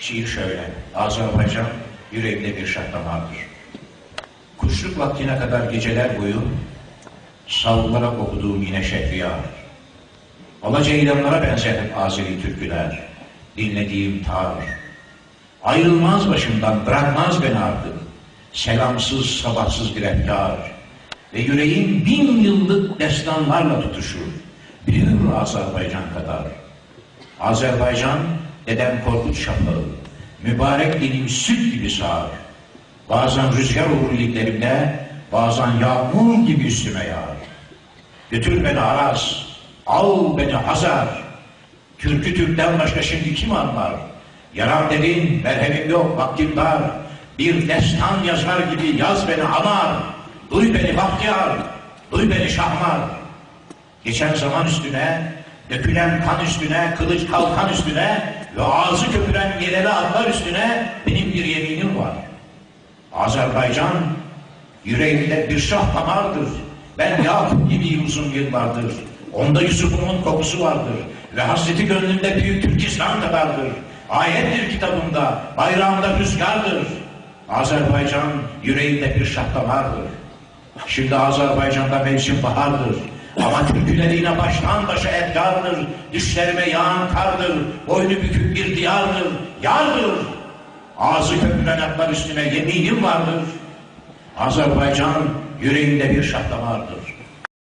Şiir şöyle. Azerbaycan yüreğimde bir şah damardır. Kuşluk vaktine kadar geceler boyu savrulara okuduğum yine şehriyar. Alaca ilanlara benzer hep Azeri türküler. Dinlediğim tar. Ayrılmaz başımdan, bırakmaz beni artık. Selamsız, sabahsız bir efkar. Ve yüreğim bin yıllık destanlarla tutuşur. Büyür Azerbaycan kadar. Azerbaycan, dedem Korkut Şapağı. Mübarek dilim süt gibi sağır. Bazen rüzgar olur iliklerimde, bazen yağmur gibi üstüme yağar. Götür beni Aras, al beni Hazar. Türkü Türk'ten başka şimdi kim anlar? Yaram dedin, merhemim yok, vaktim dar. Bir destan yazar gibi yaz beni anar. Duy beni Bahtiyar, duy beni Şahmar. Geçen zaman üstüne, dökülen kan üstüne, kılıç kalkan üstüne ve ağzı köpüren yereli adlar üstüne benim bir yeminim var. Azerbaycan yüreğimde bir şah damardır. Ben Yakup gibiyim uzun yıllardır. Onda Yusuf'umun kokusu vardır. Ve hasreti gönlümde büyük Türkistan kadardır. Ayettir kitabımda, bayrağımda rüzgardır. Azerbaycan yüreğimde bir şah damardır. Şimdi Azerbaycan'da mevsim bahardır. Ama türküleri yine baştan başa efkardır. Düşlerime yağan kardır. Boynu bükük bir diyardır. Yardır. Ağzı köpüren atlar üstüne yeminim vardır. Azerbaycan yüreğinde bir şah damardır.